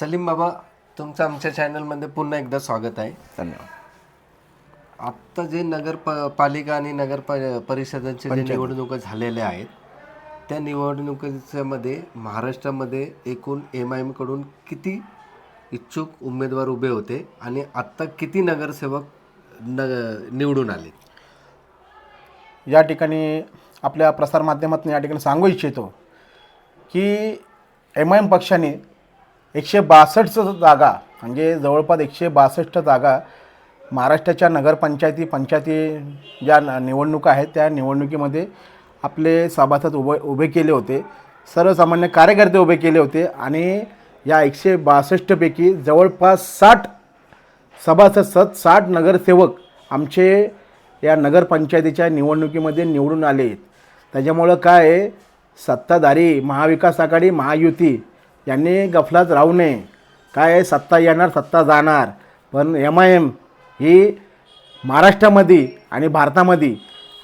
सलीम बाबा तुमचं आमच्या चॅनलमध्ये पुन्हा एकदा स्वागत आहे. धन्यवाद. आत्ता जे नगर प पालिका आणि नगर प- परिषदांचे जे निवडणुका झालेल्या आहेत त्या निवडणुकीमध्ये महाराष्ट्रामध्ये एकूण एम आय एमकडून किती इच्छुक उमेदवार उभे होते आणि आत्ता किती नगरसेवक न निवडून आले? या ठिकाणी आपल्या प्रसारमाध्यमातून या ठिकाणी सांगू इच्छितो की एम आय एम पक्षाने एकशे बासष्ट जागा म्हणजे जवळपास एकशे बासष्ट जागा महाराष्ट्राच्या नगरपंचायती पंचायती ज्या न- निवडणुका आहेत त्या निवडणुकीमध्ये आपले सभासद उभे उभे केले होते. सर्वसामान्य कार्यकर्ते उभे केले होते आणि या एकशे बासष्टपैकी जवळपास साठ सभासद सत साठ नगरसेवक आमचे या नगरपंचायतीच्या निवडणुकीमध्ये निवडून आले त्याच्यामुळं काय आहे, सत्ताधारी महाविकास आघाडी महायुती यांनी गफलात राहू नये. काय सत्ता येणार सत्ता जाणार. पण एम आय एम ही महाराष्ट्रामध्ये आणि भारतामध्ये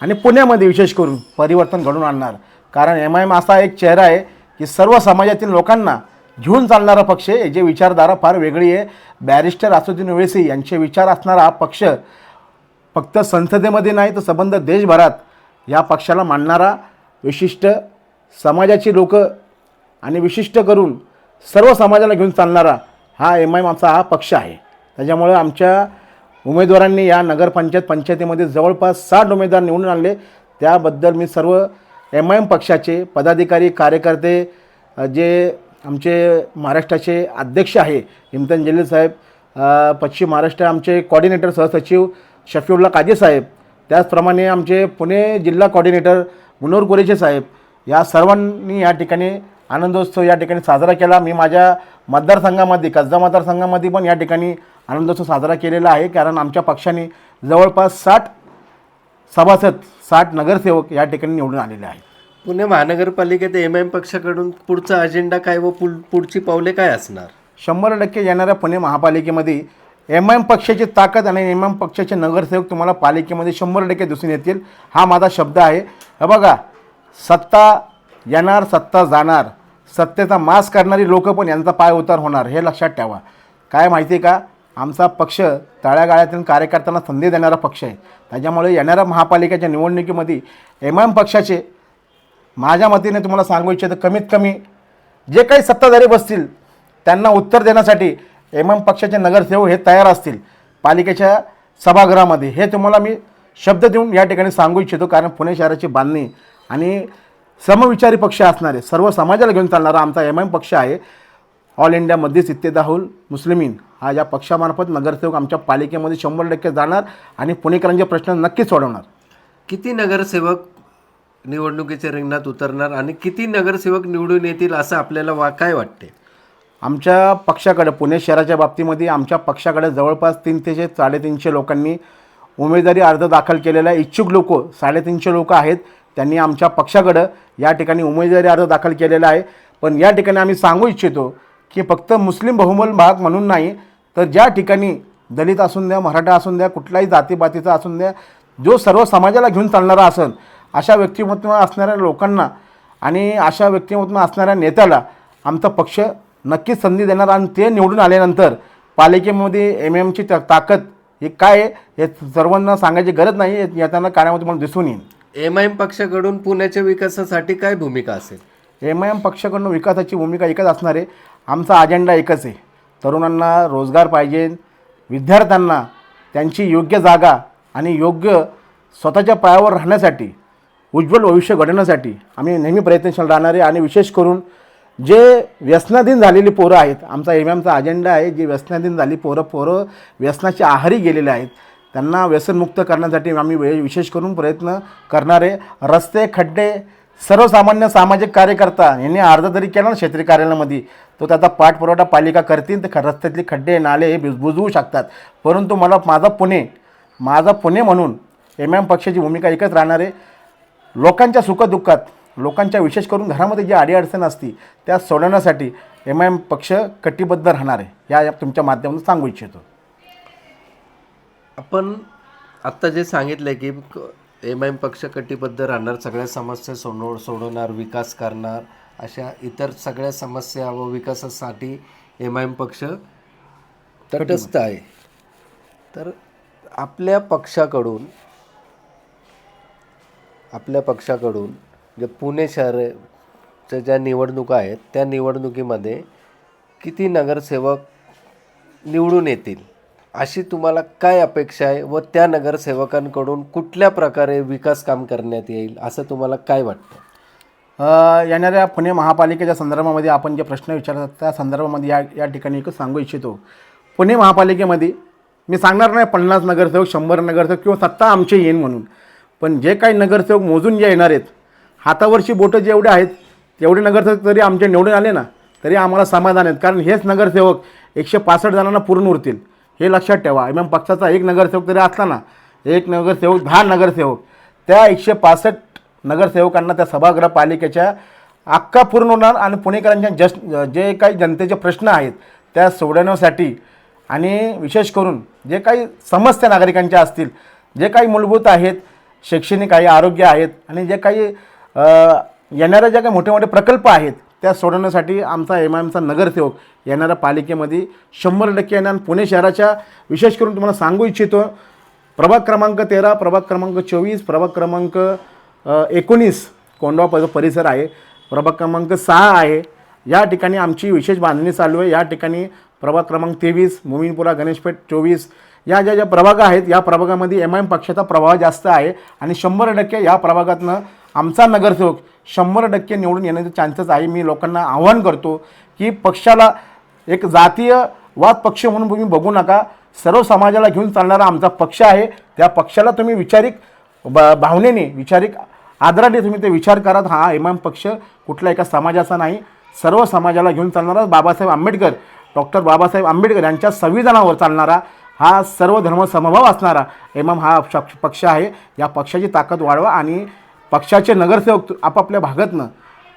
आणि पुण्यामध्ये विशेष करून परिवर्तन घडून आणणार. कारण एम आय एम असा एक चेहरा आहे की सर्व समाजातील लोकांना घेऊन चालणारा पक्ष आहे. जे विचारधारा फार वेगळी आहे. बॅरिस्टर असुद्दीन ओवेसी यांचे विचार असणारा हा पक्ष फक्त संसदेमध्ये नाही तर संबंध देशभरात या पक्षाला मांडणारा विशिष्ट समाजाची लोकं आणि विशिष्ट करून सर्व समाजाला घेऊन चालणारा हा एम आय एमचा हा पक्ष आहे. त्याच्यामुळं आमच्या उमेदवारांनी या नगरपंचायत पंचायतीमध्ये जवळपास साठ उमेदवार निवडून आणले. त्याबद्दल मी सर्व एम आय एम पक्षाचे पदाधिकारी कार्यकर्ते जे आमचे महाराष्ट्राचे अध्यक्ष आहे इम्तन जलील साहेब पश्चिम महाराष्ट्र आमचे कॉर्डिनेटर सहसचिव शफीउल्ला काजी साहेब त्याचप्रमाणे आमचे पुणे जिल्हा कॉर्डिनेटर मुनोर कुरेचे साहेब या सर्वांनी या ठिकाणी आनंदोत्सव या ठिकाणी साजरा केला. मी माझ्या मतदारसंघामध्ये कसदा मतदारसंघामध्ये पण या ठिकाणी आनंदोत्सव साजरा केलेला आहे. कारण आमच्या पक्षाने जवळपास साठ सभासद साठ नगरसेवक या ठिकाणी निवडून आलेले आहेत. पुणे महानगरपालिकेत एम एम पक्षाकडून पुढचा अजेंडा काय व पुढ पुढची पावले काय असणार? शंभर टक्के येणाऱ्या पुणे महापालिकेमध्ये एम एम पक्षाची ताकद आणि एम एम पक्षाचे नगरसेवक तुम्हाला पालिकेमध्ये शंभर टक्के दिसून येतील. हा माझा शब्द आहे. हे बघा सत्ता येणार सत्ता जाणार. सत्तेचा मास करणारी लोक पण यांचा पाय उतार होणार हे लक्षात ठेवा. काय माहिती आहे का? आमचा पक्ष तळ्यागाळ्यातील कार्यकर्त्यांना संधी देणारा पक्ष आहे. त्याच्यामुळे येणाऱ्या महापालिकेच्या निवडणुकीमध्ये एम एम पक्षाचे माझ्या मतीने तुम्हाला सांगू इच्छितो कमीत कमी जे काही सत्ताधारी बसतील त्यांना उत्तर देण्यासाठी एम एम पक्षाचे नगरसेवक हे तयार असतील पालिकेच्या सभागृहामध्ये. हे तुम्हाला मी शब्द देऊन या ठिकाणी सांगू इच्छितो कारण पुणे शहराची बांधणी आणि समविचारी पक्ष असणारे सर्व समाजाला घेऊन चालणारा आमचा एम एम पक्ष आहे. ऑल इंडिया मध्येच इत्तेदाहुल मुस्लिमीन हा या पक्षामार्फत नगरसेवक आमच्या पालिकेमध्ये शंभर टक्के जाणार आणि पुणेकरांचे प्रश्न नक्कीच सोडवणार. किती नगरसेवक निवडणुकीच्या रिंगणात उतरणार आणि किती नगरसेवक निवडून येतील असं आपल्याला वा काय वाटते? आमच्या पक्षाकडे पुणे शहराच्या बाबतीमध्ये आमच्या पक्षाकडे जवळपास तीन ते साडेतीनशे लोकांनी उमेदवारी अर्ज दाखल केलेला इच्छुक लोक साडेतीनशे लोक आहेत. त्यांनी आमच्या पक्षाकडं या ठिकाणी उमेदवारी अर्ज दाखल केलेला आहे. पण या ठिकाणी आम्ही सांगू इच्छितो की फक्त मुस्लिम बहुमल भाग म्हणून नाही तर ज्या ठिकाणी दलित असून द्या मराठा असून द्या कुठलाही जातीपातीचा असून द्या जो सर्व समाजाला घेऊन चालणारा असेल अशा व्यक्तिमत्व असणाऱ्या लोकांना आणि अशा व्यक्तिमत्व असणाऱ्या नेत्याला आमचा पक्ष नक्कीच संधी देणार आणि ते निवडून आल्यानंतर पालिकेमध्ये एम एमची ताकद ही काय आहे हे सर्वांना सांगायची गरज नाही येताना कार्यामध्ये मला दिसून येईल. एम आय एम पक्षाकडून पुण्याच्या विकासासाठी काय भूमिका असेल? एम आय एम पक्षाकडून विकासाची भूमिका एकच असणार आहे. आमचा अजेंडा एकच आहे. तरुणांना रोजगार पाहिजे विद्यार्थ्यांना त्यांची योग्य जागा आणि योग्य स्वतःच्या पायावर राहण्यासाठी उज्ज्वल भविष्य घडवण्यासाठी आम्ही नेहमी प्रयत्नशील राहणार आहे आणि विशेष करून जे व्यसनाधीन झालेली पोरं आहेत आमचा एम एमचा अजेंडा आहे जे व्यसनाधीन झाली पोरं पोरं व्यसनाच्या आहारी गेलेले आहेत त्यांना व्यसनमुक्त करण्यासाठी आम्ही वे- विशेष करून प्रयत्न करणारे. रस्ते खड्डे सर्वसामान्य सामाजिक कार्यकर्ता यांनी अर्ज जरी केला ना क्षेत्रीय कार्यालयामध्ये तो त्याचा पाठपुरवठा पालिका करतील तर ख- रस्त्यातले खड्डे नाले हे बुज- बुजवू शकतात. परंतु मला माझा पुणे माझा पुणे म्हणून एम एम पक्षाची भूमिका एकच राहणार आहे. लोकांच्या सुखदुःखात लोकांच्या विशेष करून घरामध्ये जी अडीअडचण असती त्या सोडवण्यासाठी एम आय एम पक्ष कटिबद्ध राहणार आहे. या या तुमच्या माध्यमातून सांगू इच्छितो. आपण आत्ता जे सांगितलं आहे की एम एम पक्ष कटिबद्ध राहणार सगळ्या समस्या सोडव सोडवणार विकास करणार अशा इतर सगळ्या समस्या व विकासासाठी एम आय एम पक्ष तटस्थ आहे. तर आपल्या पक्षाकडून आपल्या पक्षाकडून जे पुणे शहराच्या ज्या निवडणुका आहेत त्या निवडणुकीमध्ये किती नगरसेवक निवडून येतील? अशी तुम्हाला काय अपेक्षा आहे व त्या नगरसेवकांकडून कुठल्या प्रकारे विकास काम करण्यात येईल असं तुम्हाला काय वाटतं? येणाऱ्या पुणे महापालिकेच्या संदर्भामध्ये आपण जे प्रश्न विचारतात त्या संदर्भामध्ये या या ठिकाणी एक सांगू इच्छितो. पुणे महापालिकेमध्ये मी सांगणार नाही पन्नास नगरसेवक शंभर नगरसेवक किंवा सत्ता आमचे येईन म्हणून. पण जे काही नगरसेवक मोजून जे येणार आहेत हातावरची बोटं जेवढे आहेत तेवढे नगरसेवक जरी आमचे निवडून आले ना तरी आम्हाला समाधान आहेत. कारण हेच नगरसेवक एकशे पासष्ट जणांना पूर्ण उरतील. हे लक्षात ठेवा. एम एम पक्षाचा एक नगरसेवक तरी असला ना एक नगरसेवक दहा नगरसेवक त्या एकशे पासष्ट नगरसेवकांना त्या सभागृह पालिकेच्या अक्का पूर्ण होणार आणि पुणेकरांच्या जस जे काही जनतेचे प्रश्न आहेत त्या सोडवण्यासाठी आणि विशेष करून जे काही समस्या नागरिकांच्या असतील जे काही मूलभूत आहेत शैक्षणिक आहे आरोग्य आहेत आणि जे काही येणाऱ्या ज्या काही मोठे मोठे प्रकल्प आहेत त्या सोडवण्यासाठी आमचा एम आय एमचा नगरसेवक येणाऱ्या पालिकेमध्ये शंभर टक्के येणार आणि पुणे शहराच्या विशेष करून तुम्हाला सांगू इच्छितो प्रभाग क्रमांक तेरा प्रभाग क्रमांक चोवीस प्रभाग क्रमांक एकोणीस कोंडवा प परिसर आहे. प्रभाग क्रमांक सहा आहे. या ठिकाणी आमची विशेष बांधणी चालू आहे. या ठिकाणी प्रभाग क्रमांक तेवीस मोमीनपुरा गणेशपेठ चोवीस या ज्या ज्या प्रभाग आहेत या प्रभागामध्ये एम आय एम पक्षाचा प्रभाव जास्त आहे आणि शंभर टक्के या प्रभागातनं आमचा नगरसेवक शंभर टक्के निवडून येण्याचे चान्सेस आहे. मी लोकांना आव्हान करतो की पक्षाला एक जातीय वाद पक्ष म्हणून तुम्ही बघू नका. सर्व समाजाला घेऊन चालणारा आमचा पक्ष आहे. त्या पक्षाला तुम्ही विचारिक ब भावनेने विचारिक आदराने तुम्ही ते विचार करात हा एम एम पक्ष कुठल्या एका समाजाचा नाही. सर्व समाजाला घेऊन चालणारा बाबासाहेब आंबेडकर डॉक्टर बाबासाहेब आंबेडकर यांच्या संविधानावर चालणारा हा सर्व धर्म समभाव असणारा एम एम हा पक्ष आहे. या पक्षाची ताकद वाढवा आणि पक्षाचे नगरसेवक आपापल्या भागातनं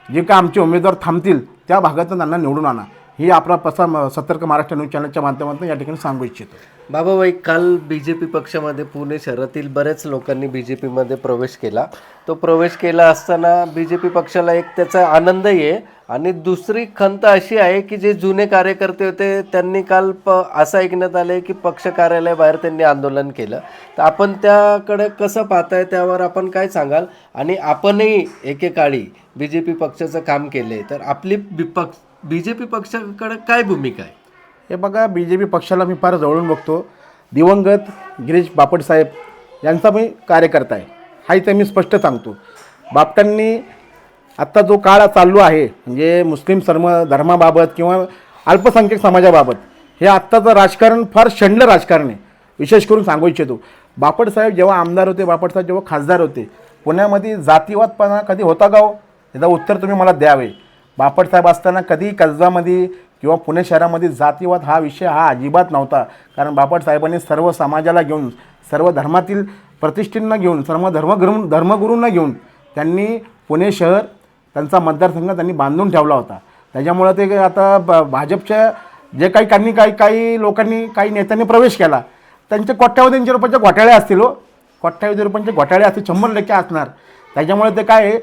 जे काय आमचे उमेदवार थांबतील त्या भागातून त्यांना निवडून आणा. ही आपला प्रसार सतर्क महाराष्ट्र न्यूज चॅनलच्या माध्यमातून या ठिकाणी सांगू इच्छितो. बाबाबाई काल बी जे पी पक्षामध्ये पुणे शहरातील बऱ्याच लोकांनी बी जे पीमध्ये प्रवेश केला. तो प्रवेश केला असताना बी जे पी पक्षाला एक त्याचा आनंदही आहे. आणि दुसरी खंत अशी आहे की जे जुने कार्यकर्ते होते त्यांनी काल प असं ऐकण्यात आले की पक्ष कार्यालयाबाहेर त्यांनी आंदोलन केलं. तर आपण त्याकडे कसं पाहताय त्यावर आपण काय सांगाल? आणि आपणही एकेकाळी बी जे पी पक्षाचं काम केले तर आपली बी पक्ष बी जे पी पक्षाकडे काय भूमिका आहे? हे बघा बी जे पी पक्षाला मी फार जवळून बघतो. दिवंगत गिरीश बापट साहेब यांचा मी कार्यकर्ता आहे. हा इथं मी स्पष्ट सांगतो. बापटांनी आत्ता जो काळ चालू आहे म्हणजे मुस्लिम सर्म धर्माबाबत किंवा अल्पसंख्याक समाजाबाबत हे आत्ताचं राजकारण फार शंड राजकारण आहे. विशेष करून सांगू इच्छितो. बापट साहेब जेव्हा आमदार होते बापटसाहेब जेव्हा खासदार होते पुण्यामध्ये जातीवादपणा कधी होता का हो? याचं उत्तर तुम्ही मला द्यावे. बापट साहेब असताना कधी कसबामध्ये किंवा पुणे शहरामध्ये जातीवाद हा विषय हा अजिबात नव्हता. कारण बापट साहेबांनी सर्व समाजाला घेऊन सर्व धर्मातील प्रतिष्ठींना घेऊन सर्व धर्मगुरू धर्मगुरूंना घेऊन त्यांनी पुणे शहर त्यांचा मतदारसंघ त्यांनी बांधून ठेवला होता. त्याच्यामुळं ते आता ब भाजपच्या जे काही काही काही काही लोकांनी काही नेत्यांनी प्रवेश केला. त्यांचे कोट्यावधींचे रुपयाचे घोटाळे असतील हो. कोट्यावधी रुपयांचे घोटाळे असतील शंभर टक्के असणार. त्याच्यामुळे ते काय आहे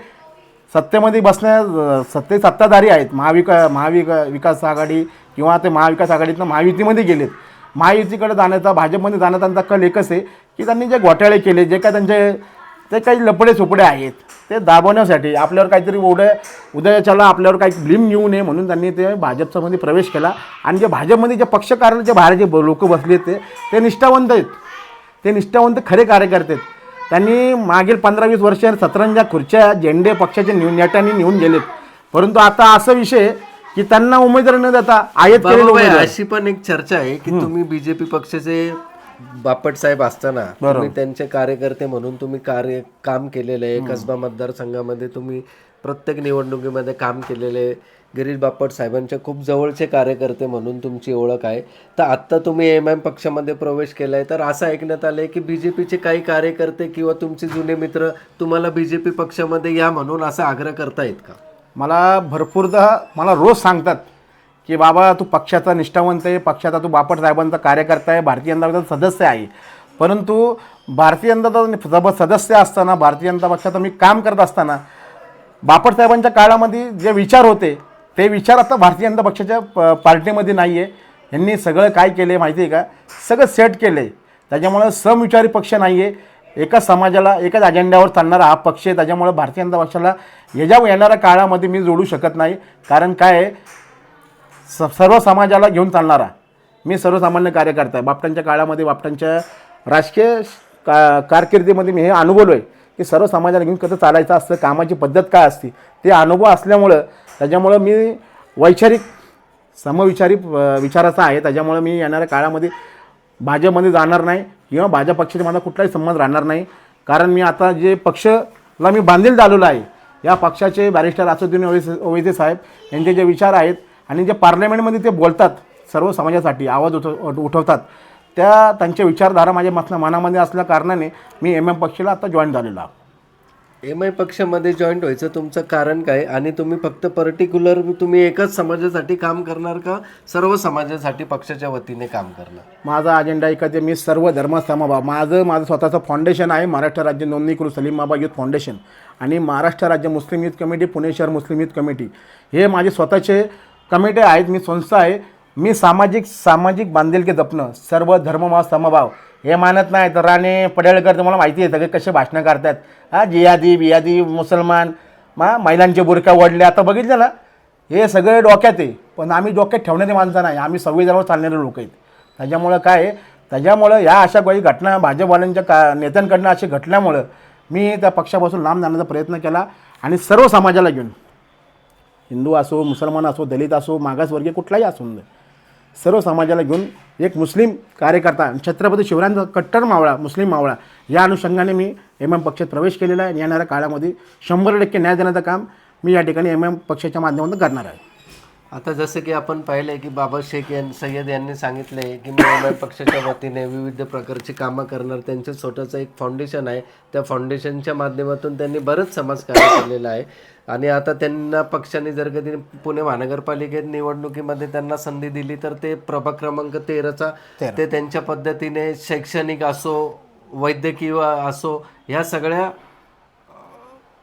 सत्तेमध्ये बसण्या सत्ते सत्ताधारी आहेत. महाविका महाविका विकास आघाडी किंवा ते महाविकास आघाडीतनं महायुतीमध्ये गेलेत. महायुतीकडे जाण्याचा भाजपमध्ये जाण्याचा त्यांचा कल एकच आहे की त्यांनी जे घोटाळे केले जे काय त्यांचे ते काही लपडे सुपडे आहेत ते दाबवण्यासाठी आपल्यावर काहीतरी उद्या उदयाच्याला आपल्यावर काही ब्लिम येऊ नये म्हणून त्यांनी ते भाजपच्यामध्ये प्रवेश केला. आणि जे भाजपमध्ये जे पक्षकारण जे बाहेर जे लोक बसले ते ते निष्ठावंत आहेत. ते निष्ठावंत खरे कार्यकर्ते आहेत. त्यांनी मागील पंधरा वीस वर्ष सतरंजा खुर्च्या झेंडे पक्षाचे नेत्यांनी निवून गेलेत. परंतु आता असं विषय की त्यांना उमेदवार न देता आयत अशी पण एक चर्चा आहे की तुम्ही बीजेपी पक्षाचे बापट साहेब असताना तुम्ही त्यांचे कार्यकर्ते म्हणून तुम्ही कार्य काम केलेलं आहे. कसबा मतदारसंघामध्ये तुम्ही प्रत्येक निवडणुकीमध्ये काम केलेले आहे गिरीश बापट साहेबांचे खूप जवळचे कार्यकर्ते म्हणून तुमची ओळख आहे. तर आत्ता तुम्ही एम एम पक्षामध्ये प्रवेश केला आहे तर असं ऐकण्यात आलं आहे की बी जे पीचे काही कार्यकर्ते किंवा तुमचे जुने मित्र तुम्हाला बी जे पी पक्षामध्ये या म्हणून असा आग्रह करतायत का? मला भरपूरदा मला रोज सांगतात की बाबा तू पक्षाचा निष्ठावंत आहे पक्षाचा तू बापट साहेबांचा कार्यकर्ता आहे भारतीय जनता पक्षाचा सदस्य आहे. परंतु भारतीय जनता सदस्य असताना भारतीय जनता पक्षाचं मी काम करत असताना बापट साहेबांच्या काळामध्ये जे विचार होते ते विचार आता भारतीय जनता पक्षाच्या प पार्टीमध्ये नाही आहे यांनी सगळं काय केलं आहे माहिती आहे का? सगळं सेट केलं आहे त्याच्यामुळं समविचारी पक्ष नाही आहे एकाच समाजाला एकाच अजेंड्यावर चालणारा हा पक्ष आहे. त्याच्यामुळं भारतीय जनता पक्षाला याच्या येणाऱ्या काळामध्ये मी जोडू शकत नाही. कारण काय आहे? स सर्व समाजाला घेऊन चालणारा. मी सर्वसामान्य कार्यकर्ता आहे. बापटांच्या काळामध्ये बापटांच्या राजकीय का कारकिर्दीमध्ये मी हे अनुभवलो आहे की सर्व समाजाला घेऊन कसं चालायचं असतं कामाची पद्धत काय असते ते अनुभव असल्यामुळं त्याच्यामुळं मी वैचारिक समविचारी विचाराचा आहे. त्याच्यामुळं मी येणाऱ्या काळामध्ये भाजपमध्ये जाणार नाही किंवा भाजप पक्षाचा माझा कुठलाही संबंध राहणार नाही. कारण मी आता जे पक्षला मी बांधील झालेलो आहे या पक्षाचे बॅरिस्टर असुद्दीन ओवैसे ओवेसे साहेब यांचे जे विचार आहेत आणि जे पार्लमेंटमध्ये ते बोलतात सर्व समाजासाठी आवाज उठव उठवतात त्या त्यांच्या विचारधारा माझ्या मत मनामध्ये असल्या कारणाने मी एम एम पक्षाला आता जॉईन झालेलो आहे. एम आय पक्षामध्ये जॉईंट व्हायचं तुमचं कारण काय? आणि तुम्ही फक्त पर्टिक्युलर तुम्ही एकच समाजासाठी काम करणार का? सर्व समाजासाठी पक्षाच्या वतीने काम करणार? माझा अजेंडा एखादे मी सर्व धर्म समभाव माझं माझं स्वतःचं फाउंडेशन आहे महाराष्ट्र राज्य नोंदणीकृत सलीम बाबा युथ फाउंडेशन आणि महाराष्ट्र राज्य मुस्लिम युथ कमिटी पुणे शहर मुस्लिम युथ कमिटी. हे माझे स्वतःचे कमिटी आहेत मी संस्था आहे. मी सामाजिक सामाजिक बांधिलकी जपणं सर्व धर्म समभाव हे मानत नाही. तर राणे पडेळकर तुम्हाला माहिती आहे सगळे कसे भाषणं करतात. हा जियादी बियादी मुसलमान मा महिलांचे बुरका वडले आता बघितलं ना हे सगळे डोक्यात आहे. पण आम्ही डोक्यात ठेवण्याचे माणसं नाही. आम्ही संविधानावर चालणारे लोक आहेत. त्याच्यामुळं काय आहे? त्याच्यामुळं या अशा काही घटना भाजपवाल्यांच्या का नेत्यांकडनं अशी घटल्यामुळं मी त्या पक्षापासून लांब जाण्याचा प्रयत्न केला आणि सर्व समाजाला घेऊन. हिंदू असो मुसलमान असो दलित असो मागासवर्गीय कुठलाही असू. दे सर्व समाजाला घेऊन एक मुस्लिम कार्यकर्ता आणि छत्रपती शिवरायांचा कट्टर मावळा मुस्लिम मावळा या अनुषंगाने मी एम एम पक्षात प्रवेश केलेला आहे आणि येणाऱ्या काळामध्ये शंभर टक्के न्याय देण्याचं काम मी या ठिकाणी एम एम पक्षाच्या माध्यमातून करणार आहे. आता जसं की आपण पाहिलंय की बाबा शेख यां सय्यद यांनी सांगितलंय की मी एम आय पक्षाच्या वतीने विविध प्रकारची कामं करणार त्यांचं स्वतःचं एक फाउंडेशन आहे. त्या फाउंडेशनच्या माध्यमातून त्यांनी बरंच समाजकार्य केलेलं आहे. आणि आता त्यांना पक्षाने जर कधी पुणे महानगरपालिकेत निवडणुकीमध्ये त्यांना संधी दिली तर ते प्रभाग क्रमांक तेराचा ते त्यांच्या पद्धतीने शैक्षणिक असो वैद्यकीय असो ह्या सगळ्या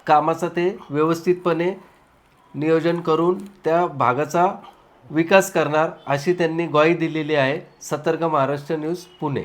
कामाचं ते व्यवस्थितपणे नियोजन करून त्या भागाचा विकास करणार अशी त्यांनी ग्वाही दिलेली आहे. सतर्क महाराष्ट्र न्यूज पुणे.